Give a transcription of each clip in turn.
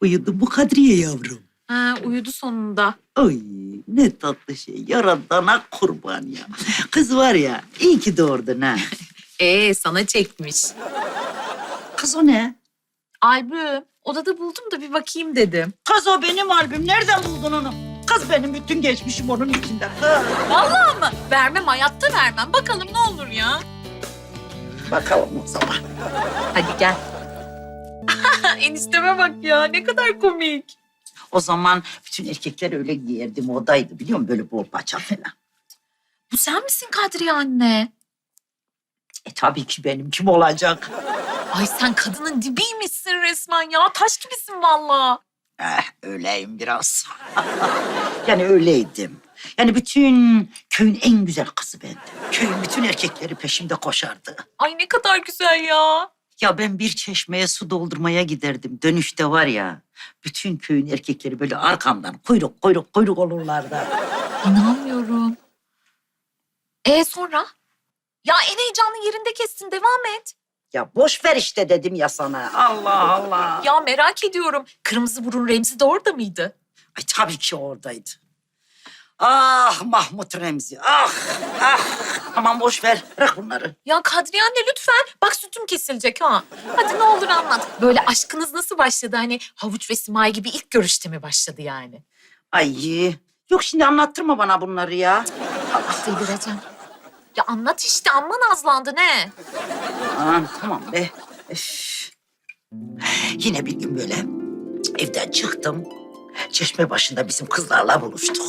Uyudu mu Kadriye yavrum? Ha, uyudu sonunda. Ay ne tatlı şey. Yaradana kurban ya. Kız var ya iyi ki doğurdun ha. Ee sana çekmiş. Kız o ne? Albüm. Odada buldum da bir bakayım dedim. Kız o benim albüm. Nereden buldun onu? Kız benim bütün geçmişim onun içinde. Kız. Vallahi mı? Vermem hayatta vermem. Bakalım ne olur ya. Bakalım o zaman. Hadi gel. Enişteme bak ya ne kadar komik. O zaman bütün erkekler öyle giyerdi. Modaydı biliyor musun? Böyle bol paça falan. Bu sen misin Kadriye anne? E tabii ki benim kim olacak? Ay sen kadının dibiymişsin resmen ya. Taş gibisin vallahi. Eh, öyleyim biraz. yani öyleydim. Yani bütün köyün en güzel kızı bendim. Köyün bütün erkekleri peşimde koşardı. Ay ne kadar güzel ya. Ya ben bir çeşmeye su doldurmaya giderdim. Dönüşte var ya, bütün köyün erkekleri böyle arkamdan kuyruk kuyruk kuyruk olurlardı. İnanmıyorum. E sonra? Ya en heyecanlı yerinde kestin. Devam et. Ya boş ver işte dedim ya sana. Allah Allah. Ya merak ediyorum. Kırmızı burun Remzi de orada mıydı? Ay tabii ki oradaydı. Ah Mahmut Remzi, ah, ah. Aman boş ver, bırak bunları. Ya Kadriye anne lütfen. Bak sütüm kesilecek ha. Hadi ne olur anlat. Böyle aşkınız nasıl başladı? Hani havuç ve simay gibi ilk görüşte mi başladı yani? Ay, yok şimdi anlattırma bana bunları ya. Delireceğim. Ya anlat işte amma nazlandı ne? Aman tamam be. Üf. Yine bir gün böyle evden çıktım. Çeşme başında bizim kızlarla buluştuk.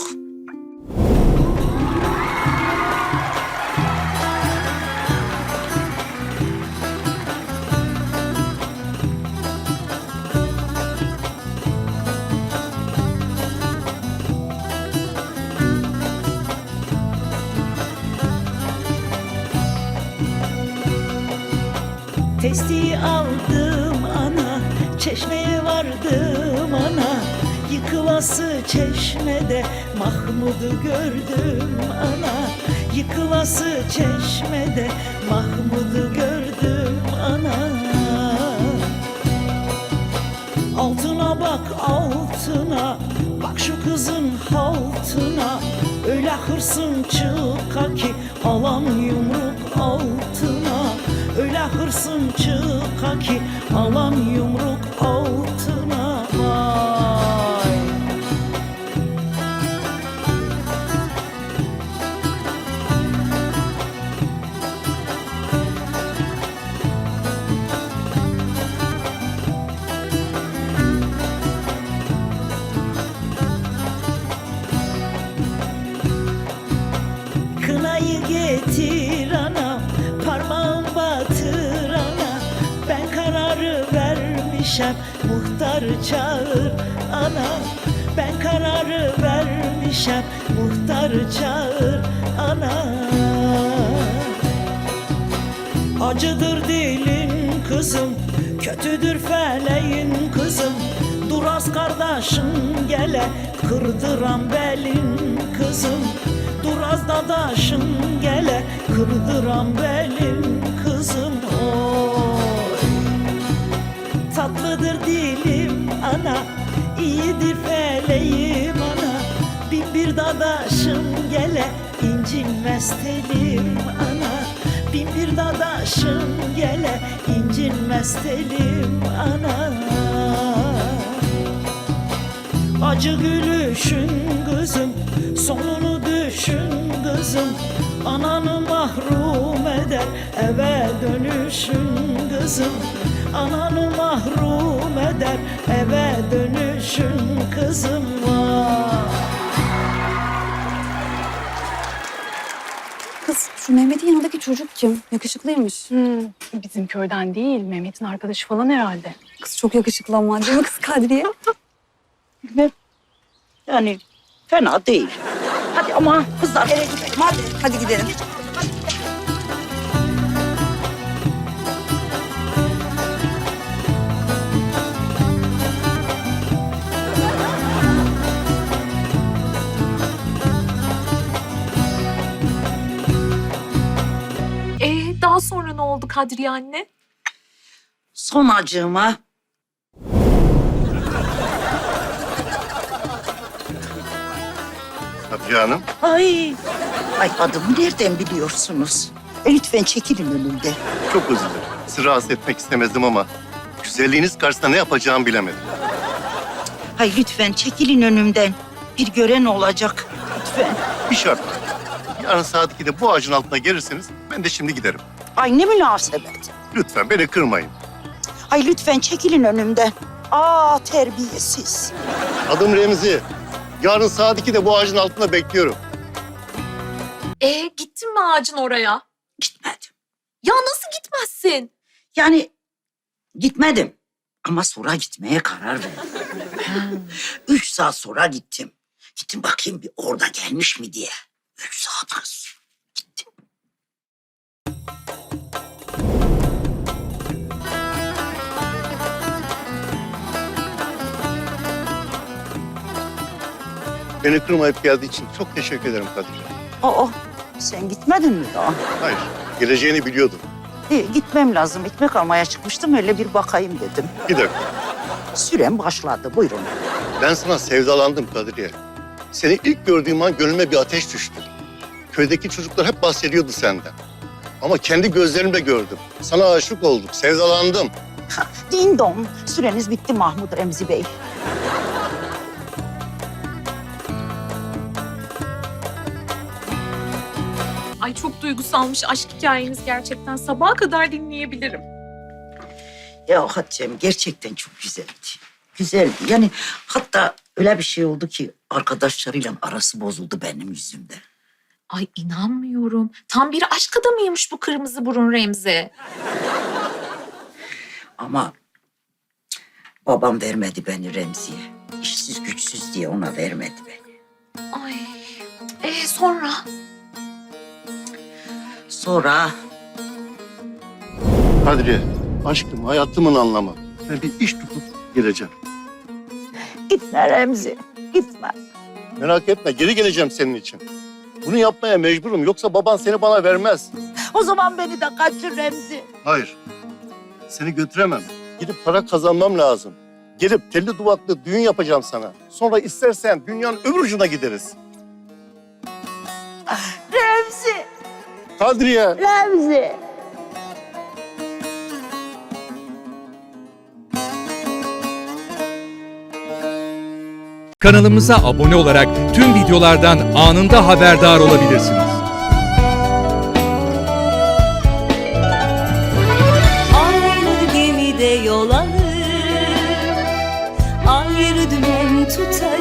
Testi aldım ana, çeşmeye vardım ana. Yıkılası çeşmede Mahmud'u gördüm ana. Yıkılası çeşmede Mahmud'u gördüm ana. Altına bak altına Bak şu kızın haltına. Öyle hırsın çıka ki Alan yumruk altına Öyle hırsın çıka ki Alan yumruk altına vermişem Muhtar çağır ana. Ben kararı vermişem Muhtar çağır ana. Acıdır dilin kızım Kötüdür feleğin kızım. Duraz kardeşin gele Kırdıran belin kızım. Duraz dadaşın gele Kırdıran belin kızım. Oy Tatlıdır dilim ana. İyidir feleğim ana. Bin bir dadaşım gele incinmez telim ana. Bin bir dadaşım gele incinmez telim ana. Acı gülüşün kızım Sonunu düşün kızım. Ananı mahrum eder Eve dönüşün kızım Ananı mahrum eder Eve dönüşün kızım var Kız şu Mehmet'in yanındaki çocuk kim? Yakışıklıymış. Hmm, bizim köyden değil, Mehmet'in arkadaşı falan herhalde. Kız çok yakışıklı ama değil mi kız Kadriye? Yani fena değil. Hadi ama kızlar eve gidelim hadi. Hadi gidelim. E oldu Kadriye anne? Son acığıma Hatice Hanım. Ay. Ay adımı nereden biliyorsunuz? E, lütfen çekilin önümde. Çok özür dilerim. Sizi rahatsız etmek istemezdim ama güzelliğiniz karşısında ne yapacağımı bilemedim. Ay lütfen çekilin önümden. Bir gören olacak. Lütfen. Bir şart. Yarın saat 2'de bu ağacın altına gelirseniz ben de şimdi giderim. Ay ne münasebet. Lütfen beni kırmayın. Ay lütfen çekilin önümden. Aa terbiyesiz. Adım Remzi. Yarın saat 2'de bu ağacın altında bekliyorum. E gittin mi ağacın oraya? Gitmedim. Ya nasıl gitmezsin? Yani gitmedim. Ama sonra gitmeye karar verdim. Üç saat sonra gittim. Gittim bakayım bir orada gelmiş mi diye. Üç saat kız. Beni kırmayıp geldiği için çok teşekkür ederim Kadriye. Aa sen gitmedin mi daha? Hayır, geleceğini biliyordum. İyi, gitmem lazım. Ekmek almaya çıkmıştım. Öyle bir bakayım dedim. Bir dakika, Sürem başladı. Buyurun. ben sana sevdalandım Kadriye. Seni ilk gördüğüm an gönlüme bir ateş düştü. Köydeki çocuklar hep bahsediyordu senden. Ama kendi gözlerimle gördüm. Sana aşık oldum, sevdalandım. Din don. Süreniz bitti Mahmut Remzi Bey. Ay çok duygusalmış aşk hikayeniz gerçekten. Sabaha kadar dinleyebilirim. Ya Hatice'm gerçekten çok güzeldi. Güzeldi. Yani hatta öyle bir şey oldu ki arkadaşlarıyla arası bozuldu benim yüzümden. Ay inanmıyorum. Tam bir aşk adamıymış bu kırmızı burun Remzi. Ama babam vermedi beni Remzi'ye. İşsiz güçsüz diye ona vermedi beni. Ay. E sonra? Sonra Kadriye, aşkım, hayatımın anlamı. Ben bir iş tutup geleceğim. gitme Remzi. Gitme. Merak etme, geri geleceğim senin için. Bunu yapmaya mecburum, yoksa baban seni bana vermez. O zaman beni de kaçır Remzi. Hayır. Seni götüremem. Gidip para kazanmam lazım. Gelip telli duvaklı düğün yapacağım sana. Sonra istersen dünyanın öbür ucuna gideriz. Remzi. Kadriye. Remzi. Kanalımıza abone olarak tüm videolardan anında haberdar olabilirsiniz. Aynı gemide yol alır Ayrı dümen tutarız Bu evde